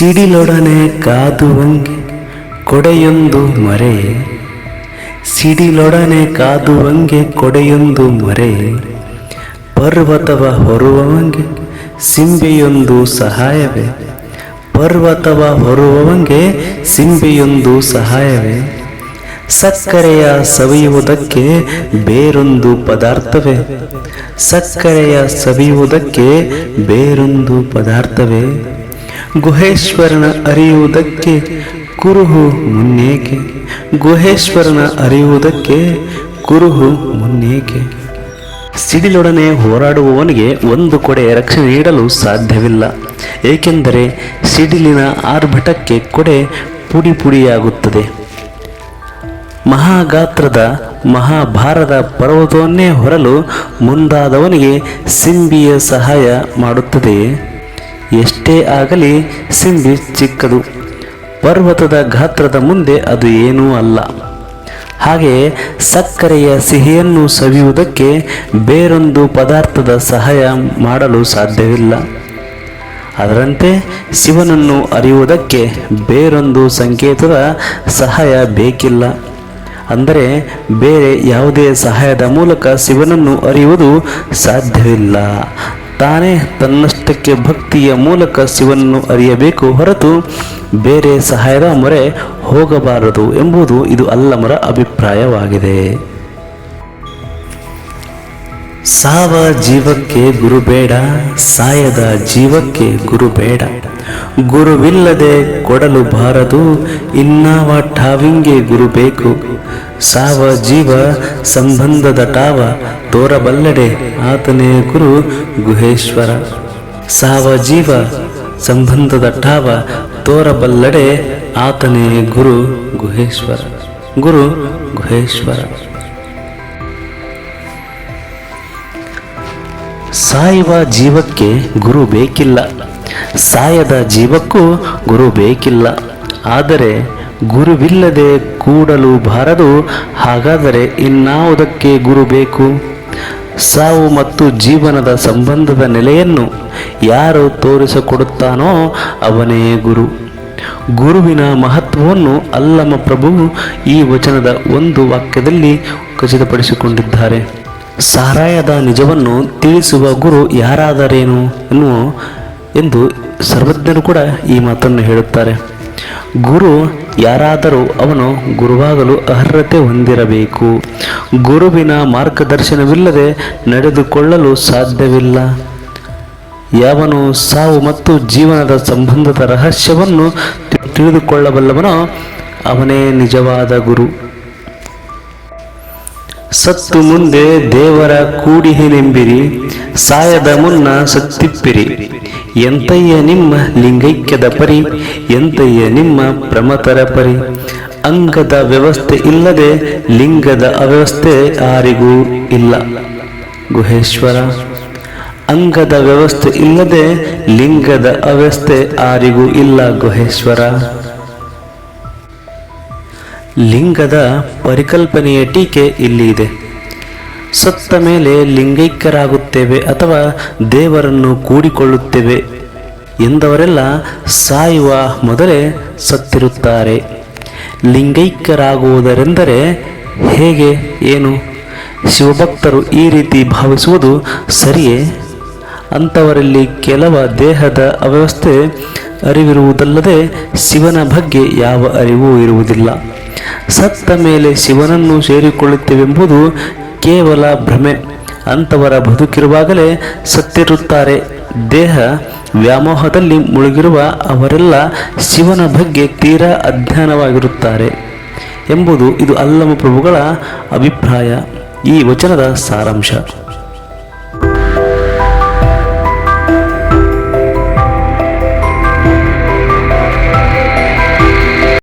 ಸಿಡಿಲೊಡನೆ ಕಾದುವಂಗೆ ಕೊಡೆಯೊಂದು ಮರೆ. ಸಿಡಿಲೊಡನೆ ಕಾದುವಂಗೆ ಕೊಡೆಯೊಂದು ಮರೆ. ಪರ್ವತವ ಹೊರುವವಂಗೆ ಸಿಂಬೆಯೊಂದು ಸಹಾಯವೇ. ಪರ್ವತವ ಹೊರುವವಂಗೆ ಸಿಂಬೆಯೊಂದು ಸಹಾಯವೇ. ಸಕ್ಕರೆಯ ಸವಿಯುವುದಕ್ಕೆ ಬೇರೊಂದು ಪದಾರ್ಥವೇ. ಸಕ್ಕರೆಯ ಸವಿಯುವುದಕ್ಕೆ ಬೇರೊಂದು ಪದಾರ್ಥವೇ. ಗುಹೇಶ್ವರನ ಅರಿಯುವುದಕ್ಕೆ ಕುರುಹು ಮುನ್ನೇಕೆ? ಗುಹೇಶ್ವರನ ಅರಿಯುವುದಕ್ಕೆ ಕುರುಹು ಮುನ್ನೇಕೆ? ಸಿಡಿಲೊಡನೆ ಹೋರಾಡುವವನಿಗೆ ಒಂದು ಕೊಡೆ ರಕ್ಷಣೆ ನೀಡಲು ಸಾಧ್ಯವಿಲ್ಲ. ಏಕೆಂದರೆ ಸಿಡಿಲಿನ ಆರ್ಭಟಕ್ಕೆ ಕೊಡೆ ಪುಡಿ ಪುಡಿಯಾಗುತ್ತದೆ. ಮಹಾಗಾತ್ರದ ಮಹಾಭಾರದ ಪರ್ವತವನ್ನೇ ಹೊರಲು ಮುಂದಾದವನಿಗೆ ಸಿಂಬಿಯ ಸಹಾಯ ಮಾಡುತ್ತದೆಯೇ? ಎಷ್ಟೇ ಆಗಲಿ ಸಿಂಬಿ ಚಿಕ್ಕದು. ಪರ್ವತದ ಗಾತ್ರದ ಮುಂದೆ ಅದು ಏನೂ ಅಲ್ಲ. ಹಾಗೆ ಸಕ್ಕರೆಯ ಸಿಹಿಯನ್ನು ಸವಿಯುವುದಕ್ಕೆ ಬೇರೊಂದು ಪದಾರ್ಥದ ಸಹಾಯ ಮಾಡಲು ಸಾಧ್ಯವಿಲ್ಲ. ಅದರಂತೆ ಶಿವನನ್ನು ಅರಿಯುವುದಕ್ಕೆ ಬೇರೊಂದು ಸಂಕೇತದ ಸಹಾಯ ಬೇಕಿಲ್ಲ. ಅಂದರೆ ಬೇರೆ ಯಾವುದೇ ಸಹಾಯದ ಮೂಲಕ ಶಿವನನ್ನು ಅರಿಯುವುದು ಸಾಧ್ಯವಿಲ್ಲ. ತಾನೇ ತನ್ನಷ್ಟಕ್ಕೆ ಭಕ್ತಿಯ ಮೂಲಕ ಶಿವನನ್ನು ಅರಿಯಬೇಕು ಹೊರತು ಬೇರೆ ಸಹಾಯದ ಮೊರೆ ಹೋಗಬಾರದು ಎಂಬುದು ಇದು ಅಲ್ಲಮರ ಅಭಿಪ್ರಾಯವಾಗಿದೆ. ಸಾವ ಜೀವಕ್ಕೆ ಗುರು ಬೇಡ ಸಾಯದ ಜೀವಕ್ಕೆ ಗುರು ಬೇಡ ಗುರುವಿಲ್ಲದೆ ಕೊಡಲು ಬಾರದು, ಇನ್ನಾವ ಠಾವಿಂಗೆ ಗುರು ಬೇಕು ಸಾವ ಜೀವ ಸಂಬಂಧದ ಟಾವ ತೋರಬಲ್ಲಡೆ ಆತನೇ ಗುರು ಗುಹೇಶ್ವರ. ಸಾವ ಜೀವ ಸಂಬಂಧದ ಠಾವ ತೋರಬಲ್ಲಡೆ ಆತನೇ ಗುರು ಗುಹೇಶ್ವರ. ಗುರು ಗುಹೇಶ್ವರ. ಸಾಯುವ ಜೀವಕ್ಕೆ ಗುರು ಬೇಕಿಲ್ಲ. ಸಾಯದ ಜೀವಕ್ಕೂ ಗುರು ಬೇಕಿಲ್ಲ. ಆದರೆ ಗುರುವಿಲ್ಲದೆ ಕೂಡಲು ಬಾರದು, ಹಾಗಾದರೆ ಇನ್ನಾವುದಕ್ಕೆ ಗುರು ಬೇಕು? ಸಾವು ಮತ್ತು ಜೀವನದ ಸಂಬಂಧದ ನೆಲೆಯನ್ನು ಯಾರು ತೋರಿಸಿಕೊಡುತ್ತಾನೋ ಅವನೇ ಗುರು. ಗುರುವಿನ ಮಹತ್ವವನ್ನು ಅಲ್ಲಮ ಪ್ರಭು ಈ ವಚನದ ಒಂದು ವಾಕ್ಯದಲ್ಲಿ ಖಚಿತಪಡಿಸಿಕೊಂಡಿದ್ದಾರೆ. ಸಾರಾಯದ ನಿಜವನ್ನು ತಿಳಿಸುವ ಗುರು ಯಾರಾದರೇನು ಎನ್ನುವ ಎಂದು ಸರ್ವಜ್ಞರು ಕೂಡ ಈ ಮಾತನ್ನು ಹೇಳುತ್ತಾರೆ. ಗುರು ಯಾರಾದರೂ ಅವನು ಗುರುವಾಗಲು ಅರ್ಹತೆ ಹೊಂದಿರಬೇಕು. ಗುರುವಿನ ಮಾರ್ಗದರ್ಶನವಿಲ್ಲದೆ ನಡೆದುಕೊಳ್ಳಲು ಸಾಧ್ಯವಿಲ್ಲ. ಯಾವನು ಸಾವು ಮತ್ತು ಜೀವನದ ಸಂಬಂಧದ ರಹಸ್ಯವನ್ನು ತಿಳಿದುಕೊಳ್ಳಬಲ್ಲವನೋ ಅವನೇ ನಿಜವಾದ ಗುರು. ಸತ್ತು ಮುಂದೆ ದೇವರ ಕೂಡಿಹಿನೆಂಬಿರಿ ಸಾಯದ ಮುನ್ನ ಸತ್ತಿಪ್ಪಿರಿ. ಎಂತಯ್ಯ ನಿಮ್ಮ ಲಿಂಗೈಕ್ಯದ ಪರಿ, ಎಂತಯ್ಯ ನಿಮ್ಮ ಪ್ರಮತರ ಪರಿ? ಅಂಗದ ವ್ಯವಸ್ಥೆ ಇಲ್ಲದೆ ಲಿಂಗದ ಅವ್ಯವಸ್ಥೆ ಯಾರಿಗೂ ಇಲ್ಲ. ಗುಹೇಶ್ವರ, ಅಂಗದ ವ್ಯವಸ್ಥೆ ಇಲ್ಲದೆ ಲಿಂಗದ ಅವ್ಯವಸ್ಥೆ ಯಾರಿಗೂ ಇಲ್ಲ ಗುಹೇಶ್ವರ. ಲಿಂಗದ ಪರಿಕಲ್ಪನೆಯ ಟೀಕೆ ಇಲ್ಲಿ ಇದೆ. ಸತ್ತ ಮೇಲೆ ಲಿಂಗೈಕ್ಯರಾಗುತ್ತೇವೆ ಅಥವಾ ದೇವರನ್ನು ಕೂಡಿಕೊಳ್ಳುತ್ತೇವೆ ಎಂದವರೆಲ್ಲ ಸಾಯುವ ಮೊದಲೇ ಸತ್ತಿರುತ್ತಾರೆ. ಲಿಂಗೈಕ್ಯರಾಗುವುದರೆಂದರೆ ಹೇಗೆ, ಏನು? ಶಿವಭಕ್ತರು ಈ ರೀತಿ ಭಾವಿಸುವುದು ಸರಿಯೇ? ಅಂಥವರಲ್ಲಿ ಕೆಲವ ದೇಹದ ಅವ್ಯವಸ್ಥೆ ಅರಿವಿರುವುದಲ್ಲದೆ ಶಿವನ ಬಗ್ಗೆ ಯಾವ ಅರಿವೂ ಇರುವುದಿಲ್ಲ. ಸತ್ತ ಮೇಲೆ ಶಿವನನ್ನು ಸೇರಿಕೊಳ್ಳುತ್ತೇವೆಂಬುದು ಕೇವಲ ಭ್ರಮೆ. ಅಂಥವರ ಬದುಕಿರುವಾಗಲೇ ಸತ್ತಿರುತ್ತಾರೆ. ದೇಹ ವ್ಯಾಮೋಹದಲ್ಲಿ ಮುಳುಗಿರುವ ಅವರೆಲ್ಲ ಶಿವನ ಬಗ್ಗೆ ತೀರಾ ಅಜ್ಞಾನವಾಗಿರುತ್ತಾರೆ ಎಂಬುದು ಇದು ಅಲ್ಲಮ ಪ್ರಭುಗಳ ಅಭಿಪ್ರಾಯ. ಈ ವಚನದ ಸಾರಾಂಶ.